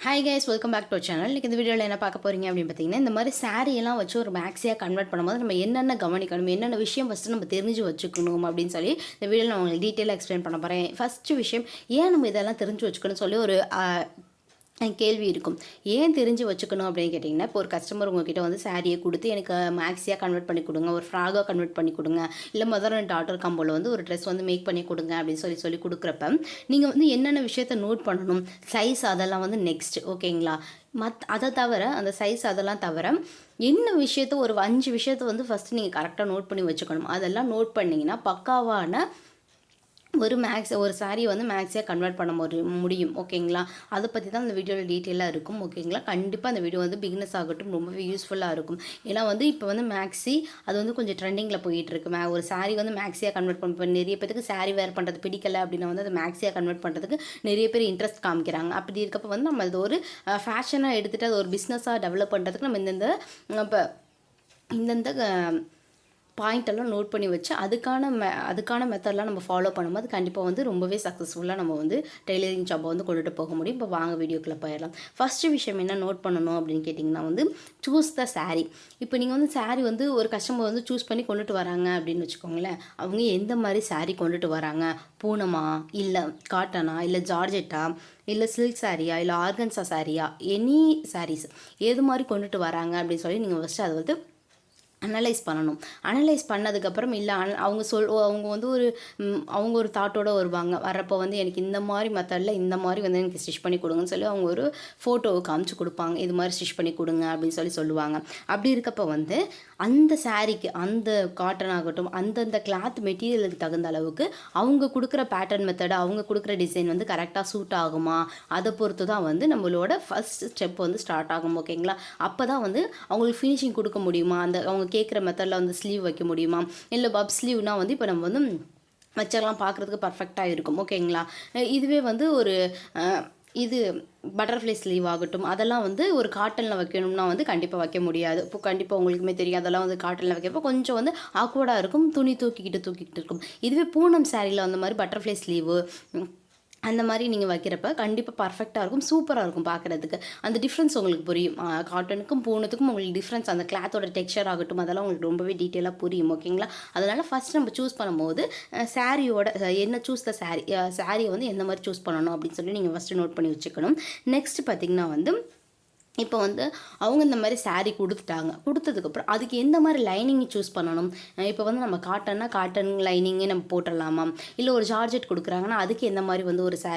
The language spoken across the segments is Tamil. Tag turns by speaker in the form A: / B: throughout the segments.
A: Hi guys welcome back to channel இன்றைக்கி இந்த வீடியோவில் என்ன பார்க்க போகிறீங்க அப்படின்னு பார்த்தீங்கன்னா இந்த மாதிரி saree எல்லாம் வச்சு ஒரு மேக்ஸியாக கன்வெர்ட் பண்ணும்போது நம்ம என்னென்ன கவனிக்கணும் என்னென்ன விஷயம் ஃபஸ்ட்டு நம்ம தெரிஞ்சு வச்சுக்கணும் அப்படின்னு சொல்லி இந்த வீடியோவில் நான் உங்களுக்கு டீட்டெயிலாக எக்ஸ்பிளைன் பண்ண போகிறேன் ஃபஸ்ட்டு விஷயம் ஏன் நம்ம இதெல்லாம் தெரிஞ்சு வச்சுக்கணும்னு சொல்லி ஒரு கேள்வி இருக்கும். ஏன் தெரிஞ்சு வச்சுக்கணும் அப்படின்னு கேட்டிங்கன்னா இப்போ ஒரு கஸ்டமர் உங்ககிட்ட வந்து சாரியை கொடுத்து எனக்கு மேக்ஸியாக கன்வெர்ட் பண்ணி கொடுங்க ஒரு ஃப்ராகாக கன்வெர்ட் பண்ணி கொடுங்க இல்லை மதர் அண்ட் டாட்டர் காம்போவில் வந்து ஒரு ட்ரெஸ் வந்து மேக் பண்ணி கொடுங்க அப்படின்னு சொல்லி சொல்லி கொடுக்குறப்ப நீங்கள் வந்து என்னென்ன விஷயத்த நோட் பண்ணணும்? சைஸ் அதெல்லாம் வந்து நெக்ஸ்ட் ஓகேங்களா? மத் அதை தவிர அந்த சைஸ் அதெல்லாம் தவிர என்ன விஷயத்த ஒரு அஞ்சு விஷயத்த வந்து ஃபஸ்ட்டு நீங்கள் கரெக்டாக நோட் பண்ணி வச்சுக்கணும்? அதெல்லாம் நோட் பண்ணிங்கன்னா பக்காவான ஒரு மேக்ஸ் ஒரு சாரியை வந்து மேக்ஸியாக கன்வெர்ட் பண்ண முடியும். முடியும் ஓகேங்களா அதை பற்றி தான் அந்த வீடியோவில் டீட்டெயிலாக இருக்கும். ஓகேங்களா கண்டிப்பாக அந்த வீடியோ வந்து பிகினஸ் ஆகட்டும். ரொம்பவே யூஸ்ஃபுல்லாக இருக்கும். ஏன்னா வந்து இப்போ வந்து மேக்ஸி அது வந்து கொஞ்சம் ட்ரெண்டிங்கில் போயிட்டு இருக்கு மே ஒரு சாரி வந்து மேக்ஸியாக கன்வெர்ட் பண்ண நிறைய பேருக்கு சாரி வேர் பண்ணுறது பிடிக்கல அப்படின்னா வந்து அதை மேக்ஸியாக கன்வெர்ட் பண்ணுறதுக்கு நிறைய பேர் இன்ட்ரெஸ்ட் காமிக்கிறாங்க. அப்படி இருக்கப்போ வந்து நம்ம அது ஒரு ஃபேஷனாக எடுத்துகிட்டு அது ஒரு பிஸ்னஸாக டெவலப் பண்ணுறதுக்கு நம்ம இந்தந்த இப்போ இந்தந்த அஹ், பாயிண்ட் எல்லாம் நோட் பண்ணி வச்சு அதுக்கான மெ அதுக்கான மெத்தட்லாம் நம்ம ஃபாலோ பண்ணும்போது கண்டிப்பாக வந்து ரொம்பவே சக்ஸஸ்ஃபுல்லாக நம்ம வந்து டெய்லரிங் ஜாப்பை வந்து கொண்டுட்டு போக முடியும். இப்போ வாங்க வீடியோக்குள்ளே போயிடலாம். ஃபஸ்ட்டு விஷயம் என்ன நோட் பண்ணணும் அப்படின்னு கேட்டிங்கன்னா வந்து சூஸ் த saree. இப்போ நீங்கள் வந்து saree வந்து ஒரு கஸ்டமர் வந்து சூஸ் பண்ணி கொண்டுட்டு வராங்க அப்படின்னு வச்சுக்கோங்களேன். அவங்க எந்த மாதிரி saree கொண்டுட்டு வராங்க? பூனமா? இல்லை காட்டனா இல்லை ஜார்ஜெட்டா இல்லை சில்க் சாரியா இல்லை ஆர்கன்சா சாரியா எனி சாரீஸ் எது மாதிரி கொண்டுட்டு வராங்க அப்படின்னு சொல்லி நீங்கள் ஃபஸ்ட்டு அதை வந்து அனலைஸ் பண்ணணும். அனலைஸ் பண்ணதுக்கப்புறம் இல்லை அன அவங்க சொல் அவங்க வந்து ஒரு அவங்க ஒரு தாட்டோடு வருவாங்க. வர்றப்போ வந்து எனக்கு இந்த மாதிரி மெத்தடில் இந்த மாதிரி வந்து எனக்கு ஸ்டிச் பண்ணி கொடுங்கன்னு சொல்லி அவங்க ஒரு ஃபோட்டோவை காமிச்சு கொடுப்பாங்க. இது மாதிரி ஸ்டிச் பண்ணி கொடுங்க அப்படின்னு சொல்லி சொல்லுவாங்க. அப்படி இருக்கப்போ வந்து அந்த சாரீக்கு அந்த காட்டன் ஆகட்டும் அந்தந்த கிளாத் மெட்டீரியலுக்கு தகுந்த அளவுக்கு அவங்க கொடுக்குற பேட்டர்ன் மெத்தடு அவங்க கொடுக்குற டிசைன் வந்து கரெக்டாக சூட் ஆகுமா? அதை பொறுத்து தான் வந்து நம்மளோட ஃபர்ஸ்ட் ஸ்டெப் வந்து ஸ்டார்ட் ஆகும் ஓகேங்களா அப்போ தான் வந்து அவங்களுக்கு ஃபினிஷிங் கொடுக்க முடியுமா? அந்த அவங்க கேட்குற மெத்தடில் வந்து ஸ்லீவ் வைக்க முடியுமா? இல்லை பப் ஸ்லீவ்னா வந்து இப்போ நம்ம வந்து வச்செல்லாம் பார்க்குறதுக்கு பர்ஃபெக்டாக இருக்கும். ஓகேங்களா இதுவே வந்து ஒரு இது பட்டர்ஃப்ளை ஸ்லீவ் ஆகட்டும். அதெல்லாம் வந்து ஒரு காட்டனில் வைக்கணும்னா வந்து கண்டிப்பாக வைக்க முடியாது. இப்போ கண்டிப்பாக உங்களுக்குமே தெரியும். அதெல்லாம் வந்து காட்டனில் வைக்கப்போ கொஞ்சம் வந்து ஆக்வர்டாக இருக்கும். துணி தூக்கிக்கிட்டு தூக்கிக்கிட்டு இருக்கும். இதுவே பூனம் சாரியில் அந்த மாதிரி பட்டர்ஃப்ளை ஸ்லீவு அந்த மாதிரி நீங்கள் வைக்கிறப்ப கண்டிப்பாக பர்ஃபெக்டாக இருக்கும் சூப்பராக இருக்கும் பார்க்குறதுக்கு அந்த டிஃப்ரென்ஸ் உங்களுக்கு புரியும். காட்டனுக்கும் பூனத்துக்கும் உங்களுக்கு டிஃப்ரென்ஸ் அந்த கிளாத்தோட டெக்ஸ்சர் ஆகட்டும் அதெல்லாம் உங்களுக்கு ரொம்பவே டீட்டெயிலாக புரியும் ஓகேங்களா அதனால் ஃபஸ்ட் நம்ம சூஸ் பண்ணும்போது சாரியோட என்ன சூஸ் த சாரி சாரியை வந்து எந்த மாதிரி சூஸ் பண்ணணும் அப்படின்னு சொல்லி நீங்கள் ஃபஸ்ட்டு நோட் பண்ணி வச்சுக்கணும். நெக்ஸ்ட் பார்த்திங்கன்னா வந்து இப்போ வந்து அவங்க இந்த மாதிரி சாரீ கொடுத்துட்டாங்க. கொடுத்ததுக்கப்புறம் அதுக்கு எந்த மாதிரி லைனிங் சூஸ் பண்ணணும்? இப்போ வந்து நம்ம காட்டன்னா காட்டன் லைனிங்கே நம்ம போட்டுடலாமா? இல்லை ஒரு ஜார்ஜெட் கொடுக்குறாங்கன்னா அதுக்கு எந்த மாதிரி வந்து ஒரு சே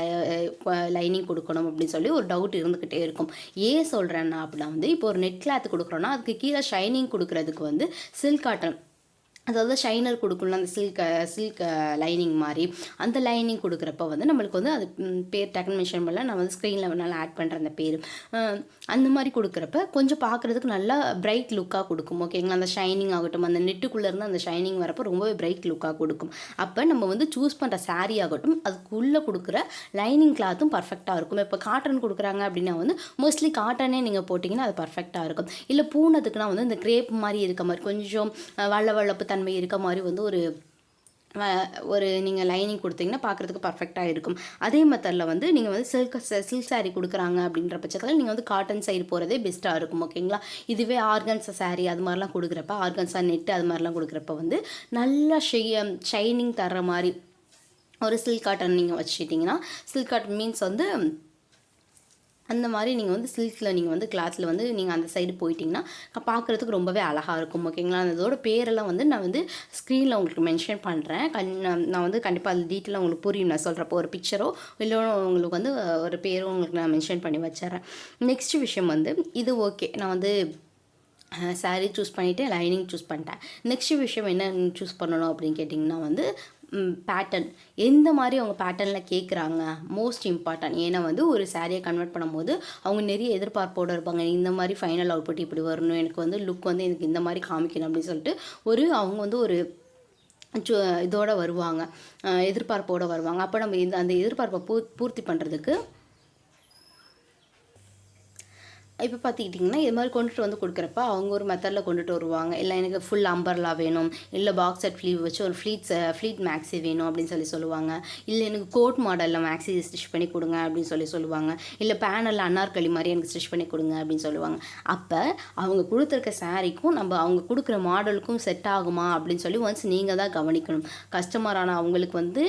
A: லைனிங் கொடுக்கணும் அப்படின்னு சொல்லி ஒரு டவுட் இருந்துக்கிட்டே இருக்கும். ஏன் சொல்கிறேன்னா அப்படின்னா வந்து இப்போ ஒரு நெட் கிளாத் கொடுக்குறோன்னா அதுக்கு கீழே ஷைனிங் கொடுக்குறதுக்கு வந்து சில்க் காட்டன் அதாவது ஷைனர் கொடுக்கணும் அந்த சில்க் சில்க் லைனிங் மாதிரி அந்த லைனிங் கொடுக்குறப்ப வந்து நம்மளுக்கு வந்து அது பேர் டக்குன்னு மென்ஷன் பண்ணல நான் வந்து ஸ்க்ரீனில் வேணாலும் ஆட் பண்ணுற அந்த பேர். அந்த மாதிரி கொடுக்குறப்ப கொஞ்சம் பார்க்குறதுக்கு நல்லா பிரைட் லுக்காக கொடுக்கும் ஓகேங்களா அந்த ஷைனிங் ஆகட்டும் அந்த நெட்டுக்குள்ளேருந்து அந்த ஷைனிங் வரப்போ ரொம்பவே பிரைட் லுக்காக கொடுக்கும். அப்போ நம்ம வந்து சூஸ் பண்ணுற சாரீ ஆகட்டும் அதுக்குள்ளே கொடுக்குற லைனிங் கிளாத்தும் பர்ஃபெக்டாக இருக்கும். இப்போ காட்டன் கொடுக்குறாங்க அப்படின்னா வந்து மோஸ்ட்லி காட்டனே நீங்கள் போட்டிங்கன்னா அது பர்ஃபெக்டாக இருக்கும். இல்லை பூனதுக்குனா வந்து இந்த கிரேப் மாதிரி இருக்க மாதிரி கொஞ்சம் வள்ள வளப்பு தன்மை இருக்க மாதிரி வந்து ஒரு ஒரு நீங்கள் லைனிங் கொடுத்தீங்கன்னா பார்க்குறதுக்கு பர்ஃபெக்டாக இருக்கும். அதே மெத்தடில் வந்து நீங்கள் வந்து சில்க் சில்க் சாரீ கொடுக்குறாங்க அப்படின்ற பட்சத்தில் நீங்கள் வந்து காட்டன் சைடு போகிறதே பெஸ்ட்டாக இருக்கும் ஓகேங்களா இதுவே ஆர்கன்ஸா சாரீ அது மாதிரிலாம் கொடுக்குறப்ப ஆர்கன்ஸா நெட்டு அது மாதிரிலாம் கொடுக்குறப்ப வந்து நல்லா ஷைனிங் தர்ற மாதிரி ஒரு சில்க் காட்டன் நீங்கள் வச்சுட்டிங்கன்னா சில்க் காட்டன் மீன்ஸ் வந்து அந்த மாதிரி நீங்கள் வந்து சில்கில் நீங்கள் வந்து கிளாத்தில் வந்து நீங்கள் அந்த சைடு போயிட்டீங்கன்னா பார்க்குறதுக்கு ரொம்பவே அழகாக இருக்கும் ஓகேங்களா அந்த இதோட பேரெல்லாம் வந்து நான் வந்து ஸ்க்ரீனில் உங்களுக்கு மென்ஷன் பண்ணுறேன் கண் நான் வந்து கண்டிப்பாக அது டீட்டெயிலாக உங்களுக்கு புரியும். நான் சொல்கிறப்போ ஒரு பிக்சரோ இல்லை உங்களுக்கு வந்து ஒரு பேரோ உங்களுக்கு நான் மென்ஷன் பண்ணி வச்சிடுறேன். நெக்ஸ்ட் விஷயம் வந்து இது ஓகே நான் வந்து சாரீ சூஸ் பண்ணிவிட்டு லைனிங் சூஸ் பண்ணிட்டேன். நெக்ஸ்ட் விஷயம் என்ன சூஸ் பண்ணணும் அப்படின்னு கேட்டிங்கன்னா வந்து பேட்டர்ன் எந்த மாதிரி அவங்க பேட்டர்னில் கேட்குறாங்க மோஸ்ட் இம்பார்ட்டன்ட் ஏன்னா வந்து ஒரு சாரியை கன்வெர்ட் பண்ணும்போது அவங்க நிறைய எதிர்பார்ப்போடு இருப்பாங்க. இந்த மாதிரி ஃபைனல் அவுட்புட் இப்படி வரணும் எனக்கு வந்து லுக் வந்து எனக்கு இந்த மாதிரி காமிக்கணும் அப்படின்னு சொல்லிட்டு ஒரு அவங்க வந்து ஒரு சு- வருவாங்க. எதிர்பார்ப்போடு வருவாங்க. அப்போ நம்ம இந்த அந்த எதிர்பார்ப்பை பூ பூர்த்தி பண்ணுறதுக்கு இப்போ பார்த்துக்கிட்டிங்கன்னா இது மாதிரி கொண்டுட்டு வந்து கொடுக்குறப்ப அவங்க ஒரு மெத்தடில் கொண்டுட்டு வருவாங்க. இல்லை எனக்கு ஃபுல் அம்பர்லா வேணும். இல்லை பாக்ஸ் செட் ஃப்ளீவ் வச்சு ஒரு ஃப்ளீட்ஸ் ஃப்ளீட் மேக்ஸி வேணும் அப்படின்னு சொல்லி சொல்லுவாங்க. இல்லை எனக்கு கோட் மாடலில் மேக்ஸி ஸ்டிச் பண்ணி கொடுங்க அப்படின்னு சொல்லி சொல்லுவாங்க. இல்லை பேனலில் அன்னார்களி மாதிரி எனக்கு ஸ்டிச் பண்ணி கொடுங்க அப்படின்னு சொல்லுவாங்க. அப்போ அவங்க கொடுத்துருக்க சாரீக்கும் நம்ம அவங்க கொடுக்குற மாடலுக்கும் செட் ஆகுமா அப்படின்னு சொல்லி ஒன்ஸ் நீங்கள் தான் கவனிக்கணும். கஸ்டமரான அவங்களுக்கு வந்து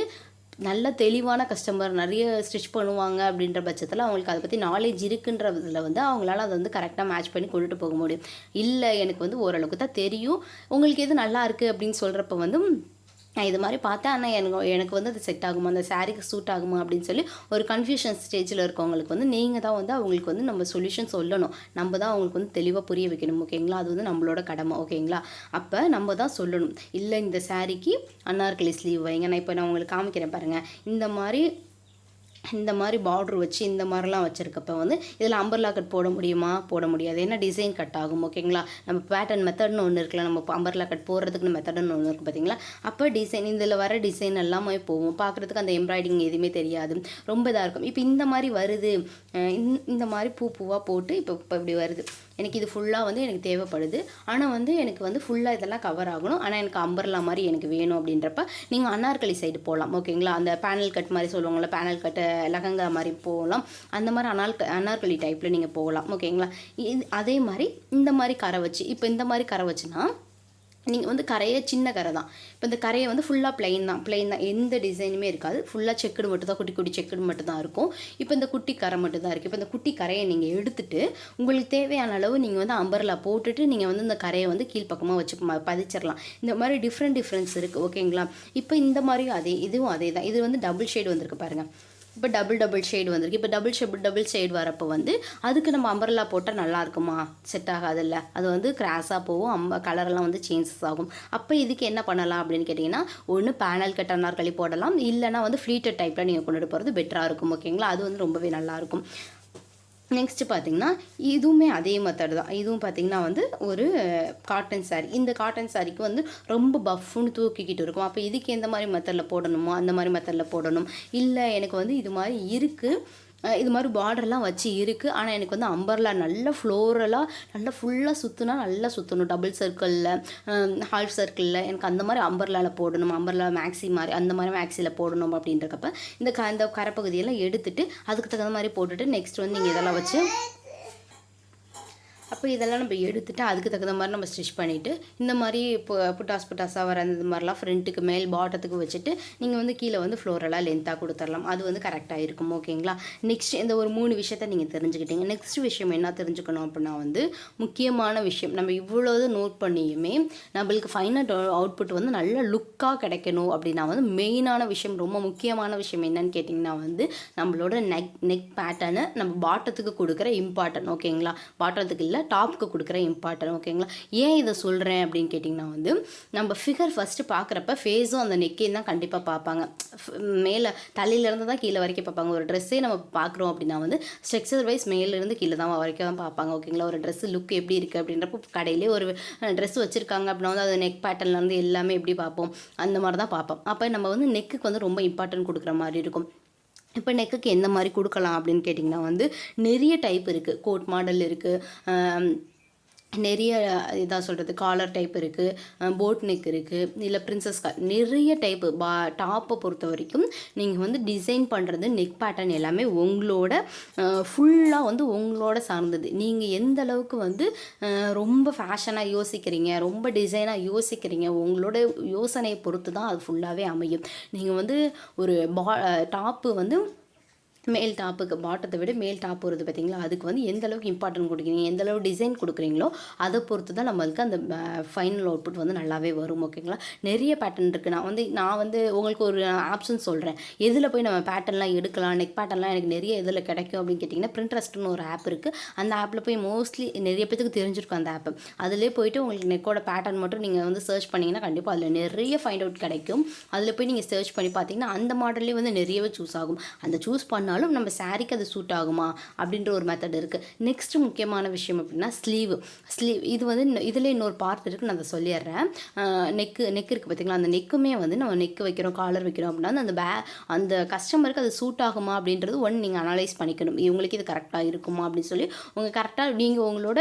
A: நல்ல தெளிவான கஸ்டமர் நிறைய ஸ்டிச் பண்ணுவாங்க அப்படின்ற பட்சத்தில் அவங்களுக்கு அதை பற்றி நாலேஜ் இருக்குன்றதில் வந்து அவங்களால அதை வந்து கரெக்டாக மேட்ச் பண்ணி கொண்டுட்டு போக முடியும். இல்லை எனக்கு வந்து ஓரளவுக்கு தான் தெரியும். உங்களுக்கு எது நல்லா இருக்குது அப்படின்னு சொல்கிறப்ப வந்து நான் இது மாதிரி பார்த்தேன் ஆனால் எனக்கு எனக்கு வந்து அது செட் ஆகுமா? அந்த சாரீக்கு சூட் ஆகுமா? அப்படின்னு சொல்லி ஒரு கன்ஃபியூஷன் ஸ்டேஜில் இருக்கவங்களுக்கு வந்து நீங்கள் தான் வந்து அவங்களுக்கு வந்து நம்ம சொல்யூஷன் சொல்லணும். நம்ம தான் அவங்களுக்கு வந்து தெளிவாக புரிய வைக்கணும். ஓகேங்களா? அது வந்து நம்மளோட கடமை. ஓகேங்களா? அப்போ நம்ம தான் சொல்லணும். இல்லை இந்த சாரீக்கு அன்னார்கலி ஸ்லீவ் வைங்க. நான் இப்போ நான் உங்களுக்கு காமிக்கிறேன் பாருங்கள் இந்த மாதிரி இந்த மாதிரி பார்ட்ரு வச்சு இந்த மாதிரிலாம் வச்சுருக்கப்ப வந்து இதில் அம்பர்லா கட் போட முடியுமா? போட முடியாது. ஏன்னா டிசைன் கட் ஆகும் ஓகேங்களா நம்ம பேட்டர்ன் மெத்தட்னு ஒன்று இருக்குல்ல நம்ம அம்பர்லா கட் போடுறதுக்குன்னு மெத்தட்னு ஒன்று இருக்குது பார்த்தீங்களா அப்போ டிசைன் இதில் வர டிசைன் எல்லாமே போகும். பார்க்குறதுக்கு அந்த எம்ப்ராய்டிங் எதுவுமே தெரியாது. ரொம்ப இதாக இருக்கும். இப்போ இந்த மாதிரி வருது. இந்த- மாதிரி பூ பூவாக போட்டு இப்போ இப்போ இப்படி வருது. எனக்கு இது ஃபுல்லாக வந்து எனக்கு தேவைப்படுது. ஆனால் வந்து எனக்கு வந்து ஃபுல்லாக இதெல்லாம் கவர் ஆகணும். ஆனால் எனக்கு அம்பர்லா மாதிரி எனக்கு வேணும் அப்படின்றப்ப நீங்கள் அனார்கலி சைடு போகலாம் ஓகேங்களா அந்த பேனல் கட் மாதிரி சொல்லுவாங்கள்ல பேனல் கட்டை லகங்கா மாதிரி போகலாம். அந்த மாதிரி அனால் அனார்கலி டைப்பில் நீங்கள் போகலாம். ஓகேங்களா? இது அதே மாதிரி இந்த மாதிரி கரை வச்சு இப்போ இந்த மாதிரி கரை வச்சுன்னா நீங்கள் வந்து கரையே சின்ன கரை தான். இப்போ இந்த கரையை வந்து ஃபுல்லாக பிளெயின் தான். பிளெயின் தான். எந்த டிசைனுமே இருக்காது. ஃபுல்லாக செக்குடு மட்டும் தான் குட்டி குட்டி செக்குடு மட்டும் தான் இருக்கும். இப்போ இந்த குட்டி கரை மட்டும் தான் இருக்குது இப்போ இந்த குட்டி கரையை நீங்கள் எடுத்துட்டு உங்களுக்கு தேவையான அளவு நீங்கள் வந்து அம்பரில் போட்டுட்டு நீங்கள் வந்து இந்த கரையை வந்து கீழ்ப்பக்கமாக வச்சு பதிச்சிடலாம் இந்த மாதிரி டிஃப்ரெண்ட் டிஃப்ரென்ஸ் இருக்குது ஓகேங்களா? இப்போ இந்த மாதிரியும் அதே இதுவும் அதே தான். இது வந்து டபுள் ஷேடு வந்திருக்கு பாருங்கள் இப்போ டபுள் டபுள் ஷேடு வந்திருக்கு. இப்போ டபுள் ஷேட் டபுள் ஷேடு வரப்போ வந்து அதுக்கு நம்ம அம்பர்லா போட்டால் நல்லா இருக்குமா? செட் ஆகாதில்ல. அது வந்து கிராஸாக போகும். அம்ப கலரெல்லாம் வந்து சேஞ்சஸ் ஆகும். அப்போ இதுக்கு என்ன பண்ணலாம் அப்படின்னு கேட்டிங்கன்னா ஒன்று பேனல் கட் அன்னார்கலி போடலாம். இல்லைனா வந்து ஃப்ளீட்டட் டைப்பில் நீங்கள் கொண்டுட்டு போகிறது பெட்டராக இருக்கும் ஓகேங்களா அது வந்து ரொம்பவே நல்லாயிருக்கும் நெக்ஸ்ட்டு பார்த்திங்கன்னா இதுவுமே அதே மெத்தட் தான். இதுவும் பார்த்தீங்கன்னா வந்து ஒரு காட்டன் சாரீ இந்த காட்டன் சாரீக்கு வந்து ரொம்ப பஃப்னு தூக்கிக்கிட்டு இருக்கும். அப்போ இதுக்கு எந்த மாதிரி மெத்தடில் போடணுமோ? அந்த மாதிரி மெத்தடில் போடணும். இல்லை எனக்கு வந்து இது மாதிரி இருக்குது இது மாதிரி பார்டர்லாம் வச்சு இருக்குது ஆனால் எனக்கு வந்து அம்பர்லா நல்ல ஃப்ளோரலாக நல்லா ஃபுல்லாக சுற்றுனா நல்லா சுற்றணும் டபுள் சர்க்கிளில் ஹால்ஃப் சர்க்கிளில் எனக்கு அந்த மாதிரி அம்பர்லாவில் போடணும். அம்பர்லா மேக்ஸி மாதிரி அந்த மாதிரி மேக்ஸியில் போடணும் அப்படின்றக்கப்ப இந்த க இந்த கரைப்பகுதியெல்லாம் எடுத்துட்டு அதுக்கு தகுந்த மாதிரி போட்டுட்டு நெக்ஸ்ட் வந்து நீங்கள் இதெல்லாம் வச்சு அப்போ இதெல்லாம் நம்ம எடுத்துகிட்டு அதுக்கு தகுந்த மாதிரி நம்ம ஸ்டிச் பண்ணிவிட்டு இந்த மாதிரி இப்போ புட்டாஸ் புட்டாஸாக வர இந்த மாதிரிலாம் ஃப்ரண்ட்டுக்கு மேல் பாட்டத்துக்கு வச்சுட்டு நீங்கள் வந்து கீழே வந்து ஃப்ளோரெல்லாம் லென்த்தாக கொடுத்துடலாம். அது வந்து கரெக்டாக இருக்கும் ஓகேங்களா? நெக்ஸ்ட் இந்த ஒரு மூணு விஷயத்த நீங்கள் தெரிஞ்சுக்கிட்டீங்க. நெக்ஸ்ட் விஷயம் என்ன தெரிஞ்சுக்கணும் அப்படின்னா வந்து முக்கியமான விஷயம் நம்ம இவ்வளோது நோட் பண்ணியுமே நம்மளுக்கு ஃபைனல் அவுட்புட் வந்து நல்ல லுக்காக கிடைக்கணும் அப்படின்னா வந்து மெயினான விஷயம் ரொம்ப முக்கியமான விஷயம் என்னன்னு கேட்டிங்கன்னா வந்து நம்மளோட நெக் நெக் பேட்டர்னு நம்ம பாட்டத்துக்கு கொடுக்குற இம்பார்ட்டன் ஓகேங்களா? பாட்டத்துக்கு இல்லை டாப்புக்கு கொடுக்குற இம்பார்ட்டன் ஓகேங்களா ஏன் இதை சொல்கிறேன் அப்படின்னு கேட்டிங்கன்னா வந்து நம்ம ஃபிகர் ஃபஸ்ட்டு பார்க்குறப்ப ஃபேஸும் அந்த நெக்கையும் தான் கண்டிப்பாக பார்ப்பாங்க. மேலே தலையிலேருந்து தான் கீழே வரைக்கும் பார்ப்பாங்க. ஒரு ட்ரெஸ்ஸே நம்ம பார்க்குறோம் அப்படின்னா வந்து ஸ்ட்ரக்சர் வைஸ் மேலேருந்து கீழே தான் வரைக்கும் தான் பார்ப்பாங்க ஓகேங்களா ஒரு ட்ரெஸ் லுக் எப்படி இருக்குது அப்படின்றப்போ கடையிலே ஒரு ட்ரெஸ் வச்சுருக்காங்க அப்படின்னா வந்து அது நெக் பேட்டர்ன்லேருந்து எல்லாமே எப்படி பார்ப்போம்? அந்த மாதிரி தான் பார்ப்போம். அப்போ நம்ம வந்து நெக்குக்கு வந்து ரொம்ப இம்பார்ட்டன்ட் கொடுக்குற மாதிரி இருக்கும். இப்போ நெக்குக்கு எந்த மாதிரி கொடுக்கலாம் அப்படின்னு கேட்டிங்கன்னா வந்து நிறைய டைப் இருக்குது கோட் மாடல் இருக்குது நிறைய இதாக சொல்கிறது காலர் டைப் இருக்குது போட் நெக் இருக்குது இல்லை பிரின்சஸ் கார் நிறைய டைப்பு பா டாப்பை பொறுத்த வரைக்கும் நீங்கள் வந்து டிசைன் பண்ணுறது நெக் பேட்டர்ன் எல்லாமே உங்களோட ஃபுல்லாக வந்து உங்களோட சார்ந்தது. நீங்கள் எந்த அளவுக்கு வந்து ரொம்ப ஃபேஷனாக யோசிக்கிறீங்க ரொம்ப டிசைனாக யோசிக்கிறீங்க உங்களோட யோசனையை பொறுத்து தான் அது ஃபுல்லாகவே அமையும். நீங்கள் வந்து ஒரு பா டாப்பு வந்து மேல் டாப்புக்கு பாட்டத்தை விட மேல் டாப் வருது பார்த்தீங்களா? அதுக்கு வந்து எந்த அளவுக்கு இம்பார்ட்டன்ட் கொடுக்குறீங்க? எந்த அளவு டிசைன் கொடுக்குறீங்களோ அதை பொறுத்து தான் நம்மளுக்கு அந்த ஃபைனல் அவுட்புட் வந்து நல்லாவே வரும் ஓகேங்களா நிறைய பேட்டர்ன் இருக்குது நான் வந்து நான் வந்து உங்களுக்கு ஒரு ஆப்ஷன் சொல்கிறேன் எதில் போய் நம்ம பேட்டர்ன்லாம் எடுக்கலாம்? நெக் பேட்டர்ன்லாம் எனக்கு நிறைய இதில் கிடைக்கும் அப்படின்னு கேட்டிங்கன்னா பிரிண்ட்ரஸ்ட்னு ஒரு ஆப் இருக்குது அந்த ஆப்பில் போய் மோஸ்ட்லி நிறைய பேத்துக்கு தெரிஞ்சிருக்கும் அந்த ஆப் அதிலே போயிட்டு உங்களுக்கு நெக்கோட பேட்டர்ன் மட்டும் நீங்கள் வந்து சர்ச் பண்ணிங்கன்னா கண்டிப்பாக அதில் நிறைய ஃபைண்ட் அவுட் கிடைக்கும். அதில் போய் நீங்கள் சர்ச் பண்ணி பார்த்தீங்கன்னா அந்த மாடல்லே வந்து நிறையவே சூஸ் ஆகும். அந்த சூஸ் பண்ண இல்லைனாலும் நம்ம சாரீக்கு அது சூட் ஆகுமா அப்படின்ற ஒரு மெத்தட் இருக்குது நெக்ஸ்ட் முக்கியமான விஷயம் அப்படின்னா ஸ்லீவ் ஸ்லீவ் இது வந்து இதில் இன்னொரு பார்ட் இருக்குது நான் அதை சொல்லிடுறேன். நெக்கு நெக் இருக்குது பார்த்திங்களா அந்த நெக்குமே வந்து நம்ம நெக் வைக்கிறோம் காலர் வைக்கிறோம் அப்படின்னா அந்த பே அந்த கஸ்டமருக்கு அது சூட் ஆகுமா அப்படின்றது ஒன்று நீங்கள் அனலைஸ் பண்ணிக்கணும். இவங்களுக்கு இது கரெக்டாக இருக்குமா அப்படின்னு சொல்லி உங்கள் கரெக்டாக நீங்கள் உங்களோட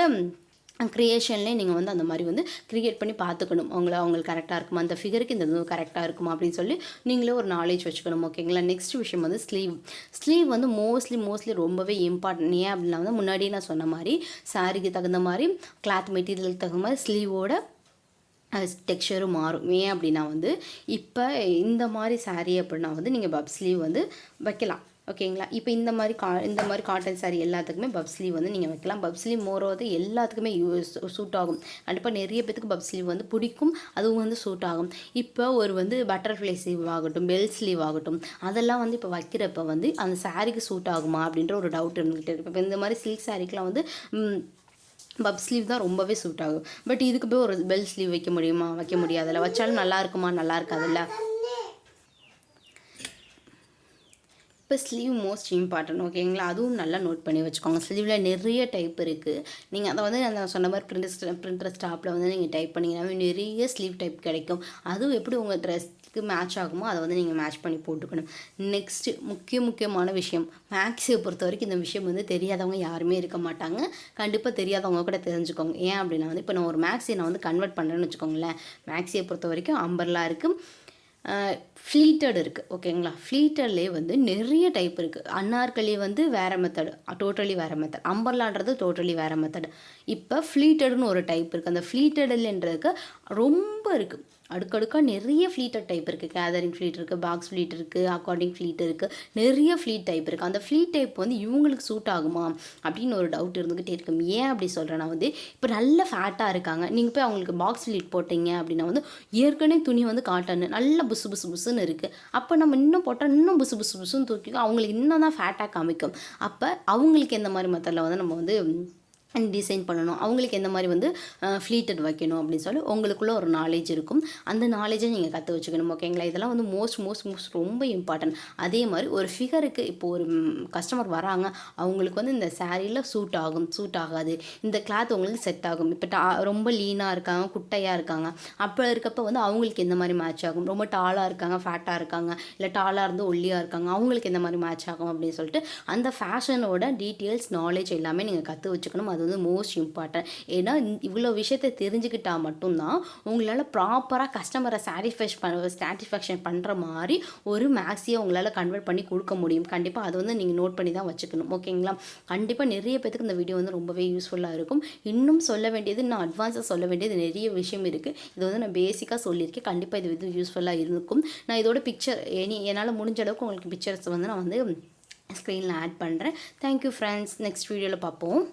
A: க்ரியேஷன்லேயே நீங்கள் வந்து அந்த மாதிரி வந்து க்ரியேட் பண்ணி பார்த்துக்கணும். அவங்கள அவங்களுக்கு கரெக்டாக இருக்குமா? அந்த ஃபிகருக்கு இந்த இது கரெக்டாக இருக்குமா? அப்படின்னு சொல்லி நீங்களே ஒரு நாலேஜ் வச்சுக்கணும் ஓகேங்களா நெக்ஸ்ட் விஷயம் வந்து ஸ்லீவ் ஸ்லீவ் வந்து மோஸ்ட்லி மோஸ்ட்லி ரொம்பவே இம்பார்ட்டன்ட் ஏன் அப்படின்னா வந்து முன்னாடியே நான் சொன்ன மாதிரி சாரிக்கு தகுந்த மாதிரி கிளாத் மெட்டீரியலுக்கு தகுந்த மாதிரி ஸ்லீவோட டெக்ஸ்சரும் மாறும். ஏன் அப்படின்னா வந்து இப்போ இந்த மாதிரி சாரீ அப்படின்னா வந்து நீங்கள் பப் ஸ்லீவ் வந்து வைக்கலாம். ஓகேங்களா? இப்போ இந்த மாதிரி கா இந்த மாதிரி காட்டன் சாரீ எல்லாத்துக்குமே பப் வந்து நீங்கள் வைக்கலாம். பப் ஸ்லீவ் எல்லாத்துக்குமே யூஸ் சூட் ஆகும். கண்டிப்பாக நிறைய பேத்துக்கு பப் ஸ்லீவ் வந்து பிடிக்கும். அதுவும் வந்து சூட் ஆகும். இப்போ ஒரு வந்து பட்டர்ஃப்ளை ஸ்லீவ் ஆகட்டும் பெல் ஸ்லீவ் ஆகட்டும் அதெல்லாம் வந்து இப்போ வைக்கிறப்ப வந்து அந்த சாரீக்கு சூட் ஆகுமா அப்படின்ற ஒரு டவுட் இருந்துகிட்டே இருக்கும் இப்போ இந்த மாதிரி சில்க் சாரீக்கெலாம் வந்து பப் ஸ்லீவ் தான் ரொம்பவே சூட் ஆகும். பட் இதுக்கு போய் ஒரு பெல் ஸ்லீவ் வைக்க முடியுமா? வைக்க முடியாதுல்ல. வச்சாலும் நல்லா இருக்குமா? நல்லா இருக்காதுல்ல. இப்போ ஸ்லீவ் மோஸ்ட் இம்பார்ட்டன்ட் ஓகேங்களா? அதுவும் நல்லா நோட் பண்ணி வச்சுக்கோங்க. ஸ்லீவில் நிறைய டைப் இருக்குது நீங்கள் அதை வந்து நான் சொன்ன மாதிரி பிரிண்டர் பிரிண்டர் ஸ்டாப்பில் வந்து நீங்கள் டைப் பண்ணிங்கன்னா நிறைய ஸ்லீவ் டைப் கிடைக்கும். அதுவும் எப்படி உங்கள் ட்ரெஸ்க்கு மேட்ச் ஆகுமோ அதை வந்து நீங்கள் மேட்ச் பண்ணி போட்டுக்கணும். நெக்ஸ்ட்டு முக்கிய முக்கியமான விஷயம் மேக்ஸியை பொறுத்த வரைக்கும் இந்த விஷயம் வந்து தெரியாதவங்க யாருமே இருக்க மாட்டாங்க. கண்டிப்பாக தெரியாதவங்க கூட தெரிஞ்சுக்கோங்க. ஏன் அப்படின்னா வந்து இப்போ நான் ஒரு மேக்ஸியை நான் வந்து கன்வெர்ட் பண்ணுறேன்னு வச்சுக்கோங்களேன். மேக்ஸியை பொறுத்த வரைக்கும் அம்பர்லா இருக்குது ஃப்ளீட்டட் இருக்குது ஓகேங்களா? ஃப்ளீட்டட்லேயே வந்து நிறைய டைப் இருக்குது அன்னார்களி வந்து வேறு மெத்தடு டோட்டலி வேறு மெத்தட் அம்பர்லான்றது டோட்டலி வேறு மெத்தட் இப்போ ஃப்ளீட்டடுன்னு ஒரு டைப் இருக்குது அந்த ஃப்ளீட்டடுன்றதுக்கு ரொம்ப இருக்குது அடுக்கடுக்காக நிறைய ஃப்ளீட்டர் டைப் இருக்குது கேதரிங் ஃப்ளீட் இருக்குது பாக்ஸ் ஃப்ளீட் இருக்குது அக்கார்டிங் ஃப்ளீட் இருக்குது நிறைய ஃப்ளீட் டைப் இருக்குது அந்த ஃப்ளீட் டைப் வந்து இவங்களுக்கு சூட் ஆகுமா அப்படின்னு ஒரு டவுட் இருந்துக்கிட்டே இருக்கும். ஏன் அப்படி சொல்கிறேன்னா வந்து இப்போ நல்ல ஃபேட்டாக இருக்காங்க. நீங்கள் போய் அவங்களுக்கு பாக்ஸ் ஃப்ளீட் போட்டீங்க அப்படின்னா வந்து ஏற்கனவே துணி வந்து காட்டன் நல்ல புசு புசு புசுன்னு இருக்குது அப்போ நம்ம இன்னும் போட்டால் இன்னும் புசு புசு புசுன்னு தூக்கி அவங்களுக்கு இன்னும் தான் ஃபேட்டாக காமிக்கும். அப்போ அவங்களுக்கு எந்த மாதிரி மெத்தடில் வந்து நம்ம வந்து டிசைன் பண்ணணும். அவங்களுக்கு எந்த மாதிரி வந்து ஃப்ளீட்டட் வைக்கணும் அப்படின்னு சொல்லி உங்களுக்குள்ள ஒரு நாலேஜ் இருக்கும். அந்த நாலேஜை நீங்கள் கற்று வச்சுக்கணும் ஓகேங்களா இதெல்லாம் வந்து மோஸ்ட் மோஸ்ட் மோஸ்ட் ரொம்ப இம்பார்ட்டன்ட் அதே மாதிரி ஒரு ஃபிகருக்கு இப்போ ஒரு கஸ்டமர் வராங்க அவங்களுக்கு வந்து இந்த சாரியில் சூட் ஆகும் சூட் ஆகாது. இந்த கிளாத் உங்களுக்கு செட் ஆகும். இப்போ டா ரொம்ப லீனாக இருக்காங்க குட்டையாக இருக்காங்க. அப்போ இருக்கப்போ வந்து அவங்களுக்கு எந்த மாதிரி மேட்ச் ஆகும்? ரொம்ப டாலாக இருக்காங்க ஃபேட்டாக இருக்காங்க இல்லை டாலாக இருந்து ஒல்லியாக இருக்காங்க அவங்களுக்கு எந்த மாதிரி மேட்ச் ஆகும் அப்படின்னு சொல்லிட்டு அந்த ஃபேஷனோட டீட்டெயில்ஸ் நாலேஜ் எல்லாமே நீங்கள் கற்று வச்சுக்கணும். அது வந்து மோஸ்ட் இம்பார்ட்டன்ட் ஏன்னா இவ்வளோ விஷயத்தை தெரிஞ்சுக்கிட்டால் மட்டும்தான் உங்களால் ப்ராப்பராக கஸ்டமரை சாட்டிஸ்ஃபைஸ் பண்ண சாட்டிஸ்ஃபேக்ஷன் பண்ணுற மாதிரி ஒரு மேக்ஸியை உங்களால் கன்வெர்ட் பண்ணி கொடுக்க முடியும். கண்டிப்பாக அது வந்து நீங்கள் நோட் பண்ணி தான் வச்சுக்கணும். ஓகேங்களா கண்டிப்பாக நிறைய பேத்துக்கு இந்த வீடியோ வந்து ரொம்பவே யூஸ்ஃபுல்லாக இருக்கும். இன்னும் சொல்ல வேண்டியது இன்னும் அட்வான்ஸாக சொல்ல வேண்டியது நிறைய விஷயம் இருக்குது இது வந்து நான் பேசிக்காக சொல்லியிருக்கேன். கண்டிப்பாக இது வந்து யூஸ்ஃபுல்லாக இருக்கும். நான் இதோட பிக்சர் எனி என்னால் முடிஞ்ச அளவுக்கு உங்களுக்கு பிக்சர்ஸ் வந்து நான் வந்து ஸ்க்ரீனில் ஆட் பண்ணுறேன் தேங்க்யூ ஃப்ரெண்ட்ஸ் நெக்ஸ்ட் வீடியோவில் பார்ப்போம்.